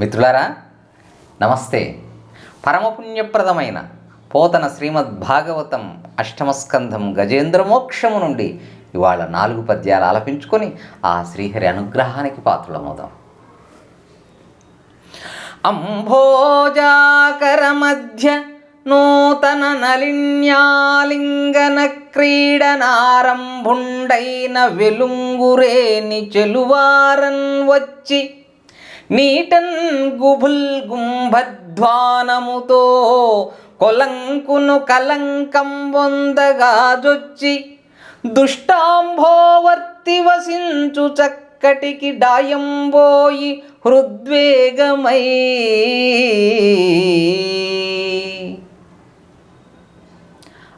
మిత్రులారా నమస్తే. పరమపుణ్యప్రదమైన పోతన శ్రీమద్ భాగవతం అష్టమస్కంధం గజేంద్ర మోక్షము నుండి ఇవాళ నాలుగు పద్యాలు ఆలపించుకొని ఆ శ్రీహరి అనుగ్రహానికి పాత్రలమవుదాం. అంభోజాకర మధ్య నూతన నలిన్యాలింగన క్రీడనారంభుండైన వెలుంగురేని చెలువారన్ వచ్చి నీటన్ గుబుల్ గుంభధ్వానముతో కొలంకును కలంకం వందగాజొచ్చి దుష్టాంభోవర్తి వసించు చక్కటికి డాయంబోయి హృద్వేగమై.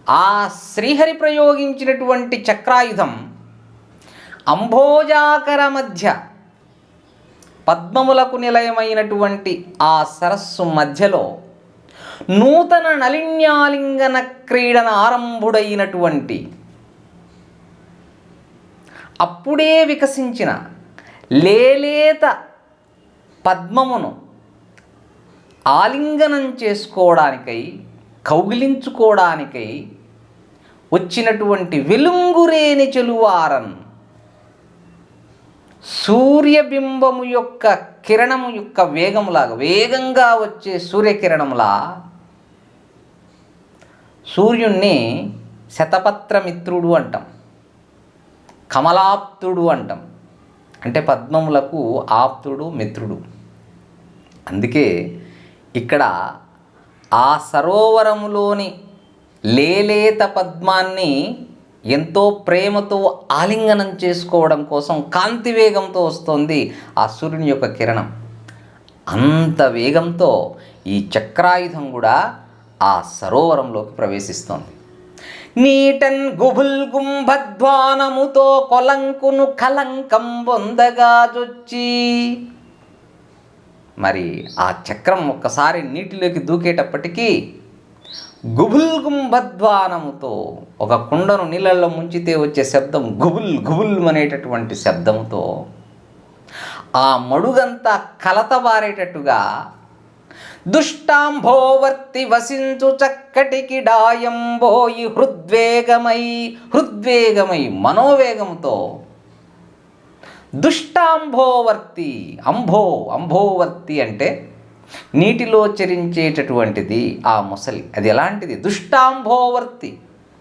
ఆ శ్రీహరి ప్రయోగించినటువంటి చక్రాయుధం అంభోజాకర మధ్య పద్మములకు నిలయమైనటువంటి ఆ సరస్సు మధ్యలో నూతన నలిన్యాలింగన క్రీడన ఆరంభుడైనటువంటి అప్పుడే వికసించిన లేలేత పద్మమును ఆలింగనం చేసుకోవడానికై కౌగిలించుకోవడానికై వచ్చినటువంటి వెలుంగురేని చెలువారన్ సూర్యబింబము యొక్క కిరణము యొక్క వేగములాగా వేగంగా వచ్చే సూర్యకిరణములా సూర్యుణ్ణి శతపత్రమిత్రుడు అంటాం. కమలాప్తుడు అంటాం. అంటే పద్మములకు ఆప్తుడు మిత్రుడు. అందుకే ఇక్కడ ఆ సరోవరములోని లేలేత పద్మాన్ని ఎంతో ప్రేమతో ఆలింగనం చేసుకోవడం కోసం కాంతి వేగంతో వస్తుంది ఆ సూర్యుని యొక్క కిరణం. అంత వేగంతో ఈ చక్రాయుధం కూడా ఆ సరోవరంలోకి ప్రవేశిస్తోంది. నీటన్ గుబుల్ గుంభధ్వానముతో కొలంకును కలంకం పొందగా జొచ్చి మరి ఆ చక్రం ఒక్కసారి నీటిలోకి దూకేటప్పటికీ గుబుల్ గుంభధ్వానముతో ఒక కుండను నీళ్ళల్లో ముంచితే వచ్చే శబ్దం గుబుల్ గుబుల్ అనేటటువంటి శబ్దంతో ఆ మడుగంతా కలతబారేటట్టుగా దుష్టాంభోవర్తి వసించు చక్కటికి డాయంబోయి హృద్వేగమై హృద్వేగమై మనోవేగంతో దుష్టాంభోవర్తి అంభో అంభోవర్తి అంటే నీటిలో చరించేటటువంటిది ఆ మొసలి. అది ఎలాంటిది? దుష్టాంభోవర్తి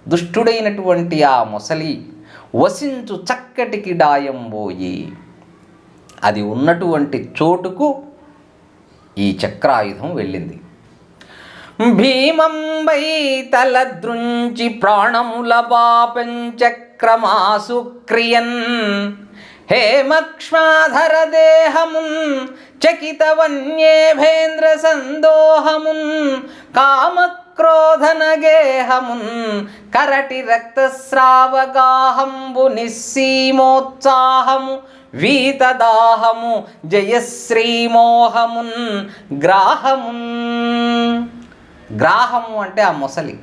దుష్టుడైనటువంటి ఆ మొసలి వసించు చక్కటికి డాయంబోయి అది ఉన్నటువంటి చోటుకు ఈ చక్రాయుధం వెళ్ళింది. భీమంబై తలద్రుంచి ప్రాణముల పాపం చక్రమాసు క్రియన్ హేమక్ష్మాధర దేహమున్ చకితవన్యేభేంద్ర సందోహమున్ కామక్రోధన గేహమున్ కరటి రక్తస్రావగాహంబు నిస్సీమోత్సాహము వీతదాహము జయశ్రీమోహమున్ గ్రాహమున్. గ్రాహము అంటే ఆ మొసలి.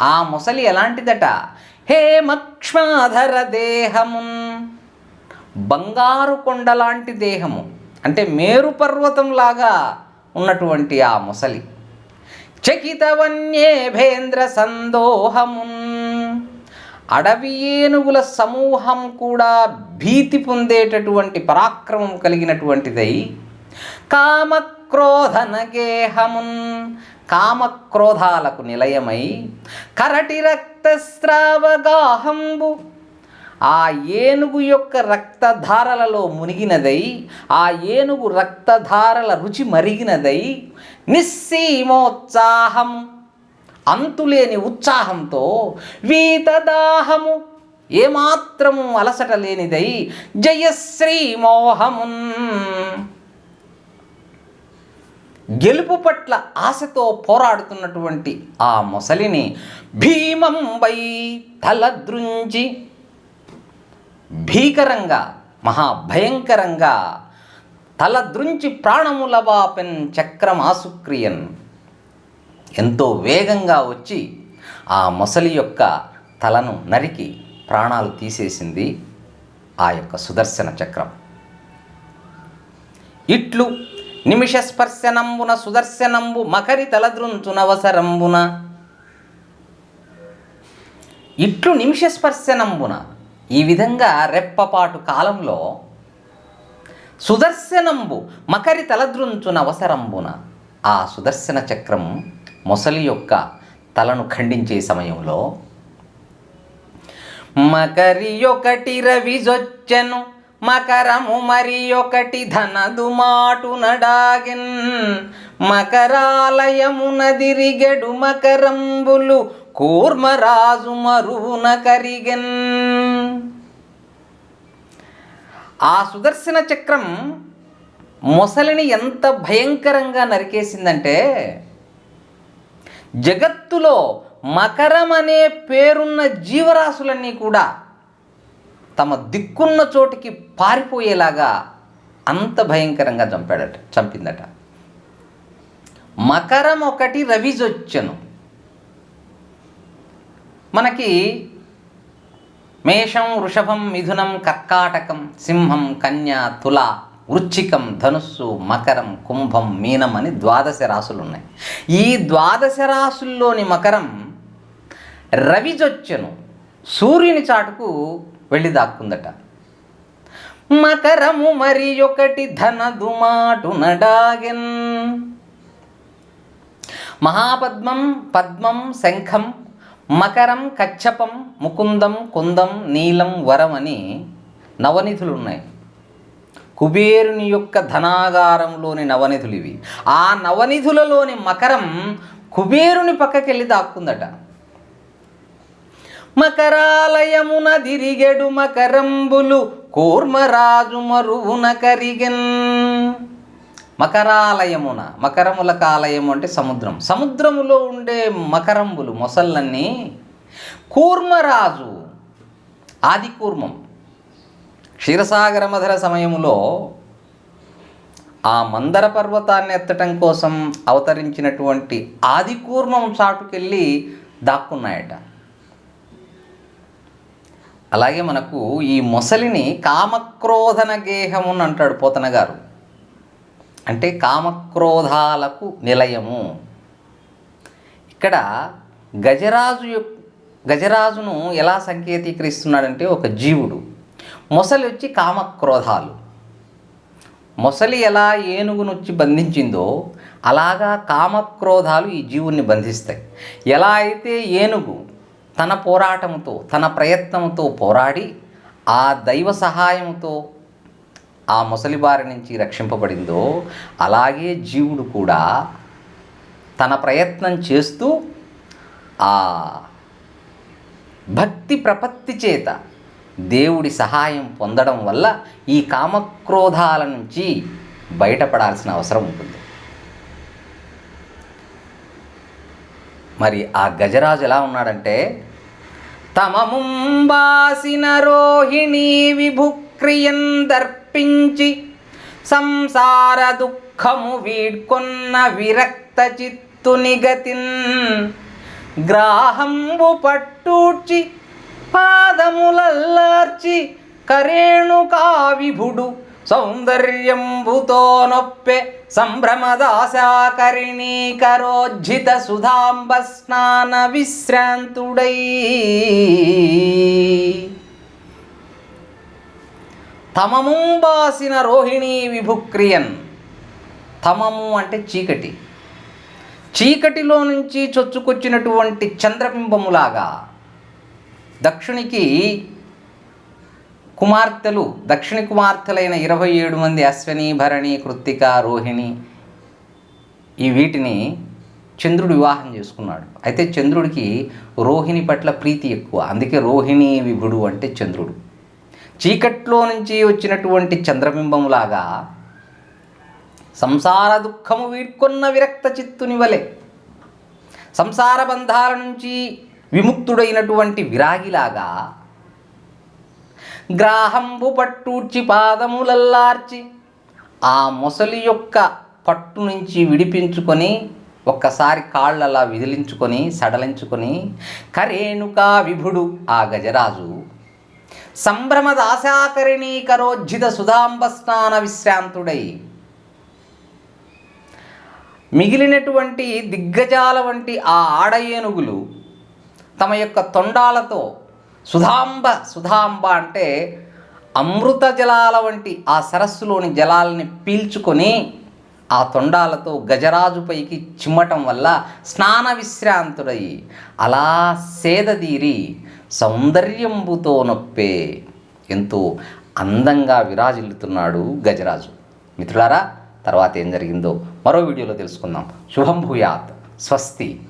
ఆ మొసలి ఎలాంటిదట? హేమక్ష్మాధర దేహమున్ బంగారు కొండలాంటి దేహము అంటే మేరు పర్వతంలాగా ఉన్నటువంటి ఆ ముసలి. చకితవన్యేభేంద్ర సందోహమున్ అడవి ఏనుగుల సమూహం కూడా భీతి పొందేటటువంటి పరాక్రమం కలిగినటువంటిదై కామక్రోధన గేహమున్ కామక్రోధాలకు నిలయమై కరటి రక్తస్రావగాహంబు ఆ ఏనుగు యొక్క రక్తధారలలో మునిగినదై ఆ ఏనుగు రక్తధారల రుచి మరిగినదై నిస్సీమోత్సాహం అంతులేని ఉత్సాహంతో వీతదాహము ఏమాత్రము అలసట లేనిదై జయశ్రీ మోహమున్ గెలుపు పట్ల ఆశతో పోరాడుతున్నటువంటి ఆ మొసలిని భీమంబై తలద్రుంచి భీకరంగా మహాభయంకరంగా తలద్రుంచి ప్రాణములబాపెన్ చక్రమాసుక్రియన్. ఎంతో వేగంగా వచ్చి ఆ మొసలి యొక్క తలను నరికి ప్రాణాలు తీసేసింది ఆ యొక్క సుదర్శన చక్రం. ఇట్లు నిమిషస్పర్శనంబున సుదర్శనంబు మకరి తలద్రుంచునవసరంబున ఇట్లు నిమిషస్పర్శనంబున ఈ విధంగా రెప్పపాటు కాలంలో సుదర్శనంబు మకరి తలద్రుంచున అవసరంబున ఆ సుదర్శన చక్రం మొసలి యొక్క తలను ఖండించే సమయంలో మకరి ఒకటి రవిజొచ్చెను మకరము మరి ఒకటి ధనదు మాటు నడాగిన్ మకరాలయమున దిరిగెడు మకరంబులు కూర్మరాజు మరువున కరిగెన్. ఆ సుదర్శన చక్రం మొసలిని ఎంత భయంకరంగా నరికేసిందంటే జగత్తులో మకరం అనే పేరున్న జీవరాశులన్నీ కూడా తమ దిక్కున్న చోటికి పారిపోయేలాగా అంత భయంకరంగా చంపాడట చంపిందట. మకరం ఒకటి రవిజొచ్చను. మనకి మేషం వృషభం మిథునం కర్కాటకం సింహం కన్య తుల వృచ్చికం ధనుస్సు మకరం కుంభం మీనం అని ద్వాదశ రాసులు ఉన్నాయి ఈ ద్వాదశ రాసుల్లోని మకరం రవిజొచ్చెను. సూర్యుని చాటుకు వెళ్ళి దాక్కుందట. మకరము మరి ఒకటి ధనదుమాటునడాగెన్ నడాగెన్. మహాపద్మం పద్మం శంఖం మకరం కచ్చపం ముకుందం కుందం నీలం వరం అని నవనిధులు ఉన్నాయి కుబేరుని యొక్క ధనాగారంలోని నవనిధులు ఇవి ఆ నవనిధులలోని మకరం కుబేరుని పక్కకెళ్ళి దాక్కుందట. మకరాలయమున దిరిగెడు మకరంబులు కూర్మరాజు మరువున కరిగెన్. మకరాలయమున మకరముల కాలయము అంటే సముద్రం. సముద్రములో ఉండే మకరంబులు మొసళ్ళన్నీ కూర్మరాజు ఆది కూర్మం. క్షీరసాగర మధుర సమయములో ఆ మందర పర్వతాన్ని ఎత్తటం కోసం అవతరించినటువంటి ఆది కూర్మం చాటుకెళ్ళి దాక్కున్నాయట. అలాగే మనకు ఈ మొసలిని కామక్రోధన గేహమున్ అంటాడు పోతన గారు అంటే కామక్రోధాలకు నిలయము. ఇక్కడ గజరాజు గజరాజును ఎలా సంకేతీకరిస్తున్నాడంటే ఒక జీవుడు. మొసలి వచ్చి కామక్రోధాలు. మొసలి ఎలా ఏనుగునొచ్చి బంధించిందో అలాగా కామక్రోధాలు ఈ జీవుణ్ణి బంధిస్తాయి. ఎలా అయితే ఏనుగు తన పోరాటంతో తన ప్రయత్నంతో పోరాడి ఆ దైవ సహాయంతో ఆ ముసలి బారి నుంచి రక్షింపబడిందో అలాగే జీవుడు కూడా తన ప్రయత్నం చేస్తూ ఆ భక్తి ప్రపత్తి చేత దేవుడి సహాయం పొందడం వల్ల ఈ కామక్రోధాల నుంచి బయటపడాల్సిన అవసరం ఉంటుంది. మరి ఆ గజరాజు ఎలా ఉన్నాడంటే తమ ముంబాసిన రోహిణి విభుక్రియన్ దర్పించి సంసార దుఃఖము వీడ్కొన్న విరక్త చిత్తుని గతిన్ గ్రాహంబు పట్టూడ్చి పాదములల్లార్చి కరేణు కావిభుడు సౌందర్యంబుతో నొప్పె సంభ్రమదాశాకరిణీకరోజ్జిత సుధాంబ స్నాన విశ్రాంతుడై. తమముంబాసిన రోహిణీ విభుక్రియన్. తమము అంటే చీకటి. చీకటిలో నుంచి చొచ్చుకొచ్చినటువంటి చంద్రబింబములాగా దక్షిణికి కుమార్తెలు దక్షిణ కుమార్తెలైన ఇరవై ఏడు మంది అశ్విని భరణి కృత్తిక రోహిణి ఈ వీటిని చంద్రుడు వివాహం చేసుకున్నాడు. అయితే చంద్రుడికి రోహిణి పట్ల ప్రీతి ఎక్కువ. అందుకే రోహిణి విభుడు అంటే చంద్రుడు. చీకట్లో నుంచి వచ్చినటువంటి చంద్రబింబములాగా సంసార దుఃఖము వీడ్కొన్న విరక్త చిత్తుని వలె సంసార బంధాల నుంచి విముక్తుడైనటువంటి విరాగిలాగా గ్రాహంబు పట్టూర్చి పాదములల్లార్చి ఆ మొసలి యొక్క పట్టు నుంచి విడిపించుకొని ఒక్కసారి కాళ్ళలా విదిలించుకొని సడలించుకొని కరేణుకా విభుడు ఆ గజరాజు సంభ్రమదాశాకరిణీకరోజ్జిత సుధాంబ స్నాన విశ్రాంతుడై. మిగిలినటువంటి దిగ్గజాల వంటి ఆ ఆడ ఏనుగులు తమ యొక్క తొండాలతో సుధాంబ సుధాంబ అంటే అమృత జలాల వంటి ఆ సరస్సులోని జలాలని పీల్చుకొని ఆ తొండాలతో గజరాజుపైకి చిమ్మటం వల్ల స్నాన విశ్రాంతుడై. అలా సేదదీరి సౌందర్యంబుతో నొప్పే ఎంతో అందంగా విరాజిల్లుతున్నాడు గజరాజు. మిత్రులారా తర్వాత ఏం జరిగిందో మరో వీడియోలో తెలుసుకుందాం. శుభం భూయాత్. స్వస్తి.